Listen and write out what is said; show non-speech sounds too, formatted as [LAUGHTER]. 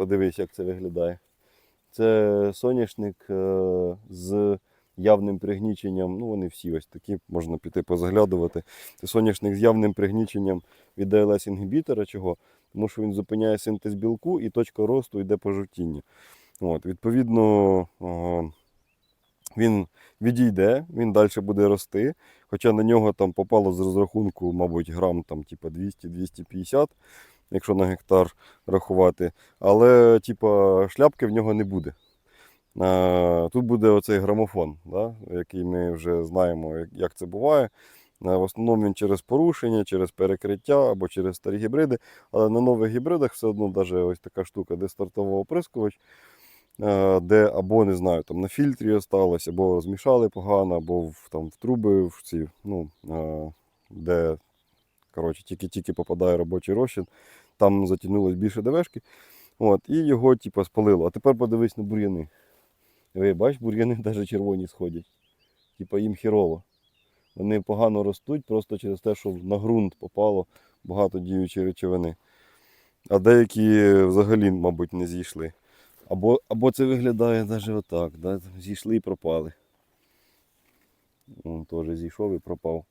подивись, як це виглядає. Це соняшник е, з явним пригніченням. Ну, вони всі ось такі, можна піти позаглядувати. Це соняшник з явним пригніченням від ДЛС інгібітора. Чого? Тому що він зупиняє синтез білку і точка росту йде пожовтіння. От, відповідно, е, він відійде, він далі буде рости. Хоча на нього там попало з розрахунку, мабуть, грам там, типу, 200-250, якщо на гектар рахувати. Але типу, шляпки в нього не буде. Тут буде оцей грамофон, да, який ми вже знаємо, як- це буває. В основному він через порушення, через перекриття або через старі гібриди. Але на нових гібридах все одно навіть ось така штука, де стартовий оприскувач, де або не знаю, там на фільтрі осталось, або змішали погано, або в, там, в труби в ці, ну, де коротше, тільки-тільки попадає робочий розчин, там затягнулось більше ДВшки. От, і його типу, спалило. А тепер подивись на бур'яни. Ви бачиш, бур'яни [LAUGHS] навіть червоні сходять. Типа їм хірово. Вони погано ростуть просто через те, що на ґрунт попало багато діючої речовини. А деякі взагалі, мабуть, не зійшли. Або, або це виглядає навіть отак. Да? Зійшли і пропали. Вон теж зійшов і пропав.